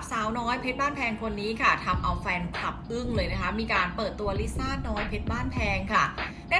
บสาวน้อยเพชรบ้านแพงคนนี้ค่ะทำเอาแฟนคลับอึ้งเลยนะคะ มีการเปิดตัวลิซ่าน้อยเพชรบ้านแพงค่ะ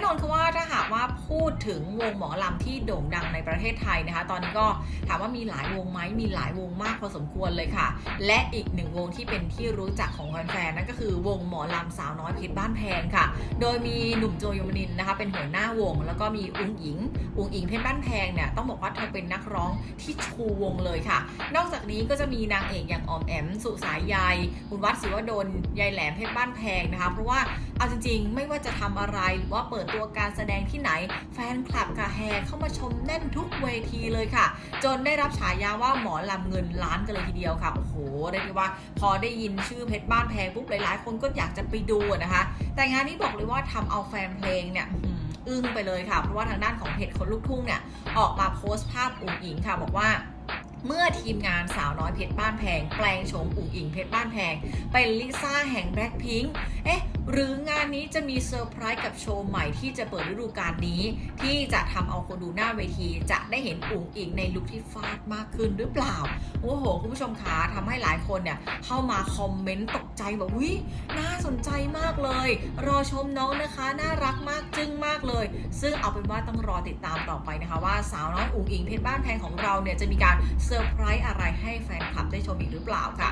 น่นอนคือว่าถ้าหากว่าพูดถึงวงหมอลำที่โด่งดังในประเทศไทยนะคะ ตอนนี้ก็ถามว่ามีหลายวงไหมมีหลายวงมากพอสมควรเลยค่ะ และอีกหนึ่งวงที่เป็นที่รู้จักของแฟนๆนั่นก็คือวงหมอลำสาวน้อยเพชรบ้านแพงค่ะ โดยมีหนุ่มโจยมนินนะคะเป็นหัวหน้าวง แล้วก็มีอุ้งอิงอุ้งอิงเพชรบ้านแพงเนี่ยต้องบอกว่าเธอเป็นนักร้องที่ชูวงเลยค่ะ นอกจากนี้ก็จะมีนางเอกอย่างออมแอมสุสายใยคุณวัดศิวดลยายแหลมเพชรบ้านแพงนะคะ เพราะว่า เอาจริงๆ ไม่ว่าจะทำอะไรหรือว่าเปิดตัวการแสดงที่ไหน แฟนคลับค่ะแห่เข้ามาชมแน่นทุกเวทีเลยค่ะ จนได้รับฉายาว่าหมอลำเงินล้านกันเลยทีเดียวค่ะ โอ้โหเรียกได้ว่า พอได้ยินชื่อเพชรบ้านแพงปุ๊บหลายๆ คนก็อยากจะไปดูนะคะ แต่งานนี้บอกเลยว่าทำเอาแฟนเพลงเนี่ยอึ้งไปเลยค่ะ เพราะว่าทางด้านของเพจคนลูกทุ่งเนี่ยออกมาโพสต์ภาพอุ๋งอิงค่ะ บอกว่าเมื่อทีมงานสาวน้อยเพชรบ้านแพง แปลงโฉมอุ๋งอิงเพชรบ้านแพง เป็นลิซ่าแห่งแบล็คพิงค์เอ๊ะ หรืองานนี้จะมีเซอร์ไพรส์กับโชว์ใหม่ที่จะเปิดฤดูกาลนี้ ที่จะทำเอาคนดูหน้าเวที จะได้เห็นอุ๋งอิงในลุคที่ฟาดมากขึ้นหรือเปล่า โอ้โห คุณผู้ชมคะทำให้หลายคนเนี่ยเข้ามาคอมเมนต์ตกใจแบบวิน่าสนใจมากเลย รอชมน้องนะคะ น่ารักมากจึ้งมากเลย ซึ่งเอาเป็นว่าต้องรอติดตามต่อไปนะคะ ว่าสาวน้อยอุ๋งอิงเพชรบ้านแพงของเราเนี่ยจะมีการเซอร์ไพรส์อะไรให้แฟนคลับได้ชมอีกหรือเปล่าค่ะ